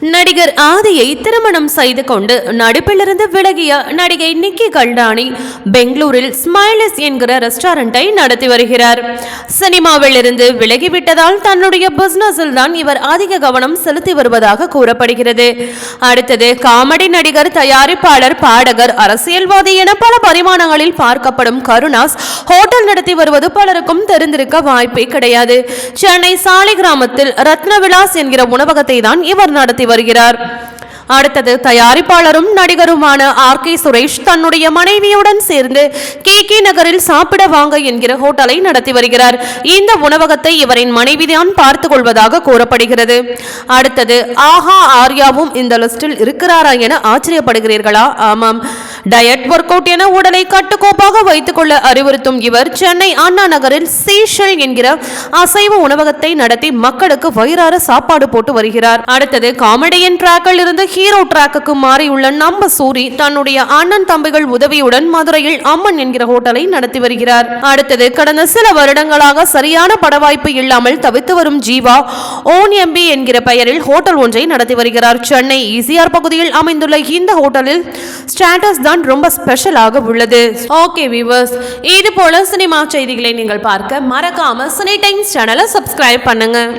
நடிகர் ஆதியை திருமணம் செய்து கொண்டு நடிப்பிலிருந்து விலகிய நடிகை நிக்கி கல்டானி பெங்களூரில் ஸ்மைலஸ் என்கிற ரெஸ்டாரண்டை நடத்தி வருகிறார். சினிமாவில் இருந்து விலகிவிட்டதால் தன்னுடைய பிசினஸில் தான் இவர் அதிக கவனம் செலுத்தி வருவதாக கூறப்படுகிறது. அடுத்தது காமெடி நடிகர் தயாரிப்பாளர் பாடகர் அரசியல்வாதி என பல பரிமாணங்களில் பார்க்கப்படும் கருணாஸ் ஹோட்டல் நடத்தி வருவது பலருக்கும் தெரிந்திருக்க வாய்ப்பே கிடையாது. சென்னை சாலை கிராமத்தில் ரத்னவிலாஸ் என்கிற உணவகத்தை தான் இவர் நடத்தி வருகிறார். அடுத்தது தயாரிப்பாளரும் நடிகருமான ஆர் கே சுரேஷ் தன்னுடைய மனைவியுடன் சேர்ந்து கே கே நகரில் சாப்பிட வாங்க என்கிற ஹோட்டலை நடத்தி வருகிறார். இந்த உணவகத்தை இவரின் மனைவிதான் பார்த்துக் கொள்வதாக கூறப்படுகிறது. அடுத்தது ஆஹா ஆர்யாவும் இந்த லிஸ்டில் இருக்கிறாரா என ஆச்சரியப்படுகிறீர்களா? ஆமாம். டயட் ஒர்க் அவுட் என உடலை கட்டுக்கோப்பாக வைத்துக் கொள்ள அறிவுறுத்தும் இவர் சென்னை அண்ணா நகரில் சீஷல் என்கிற அசைவ உணவகத்தை நடத்தி மக்களுக்கு வயிறார சாப்பாடு போட்டு வருகிறார். அடுத்தது காமெடியன் டிராக்கில் இருந்து ஹீரோ டிராக்குக்கு மாறியுள்ள நம்ம சூரி தன்னுடைய அண்ணன் தம்பிகள் உதவியுடன் மதுரையில் அம்மன் என்கிற ஹோட்டலை நடத்தி வருகிறார். அடுத்தது கடந்த சில வருடங்களாக சரியான படவாய்ப்பு இல்லாமல் தவித்து வரும் ஜீவா ஓன் எம்பி என்கிற பெயரில் ஹோட்டல் ஒன்றை நடத்தி வருகிறார். சென்னை ஈசிஆர் பகுதியில் அமைந்துள்ள இந்த ஹோட்டலில் ஸ்டேட்டஸ் தான் தான் ரொம்ப ஸ்பெஷலாக உள்ளது. ஓகே வியூவர்ஸ் இது போல சினிமா செய்திகளை நீங்கள் பார்க்க மறக்காம சினி டைம்ஸ் சேனலை சப்ஸ்கிரைப் பண்ணுங்க.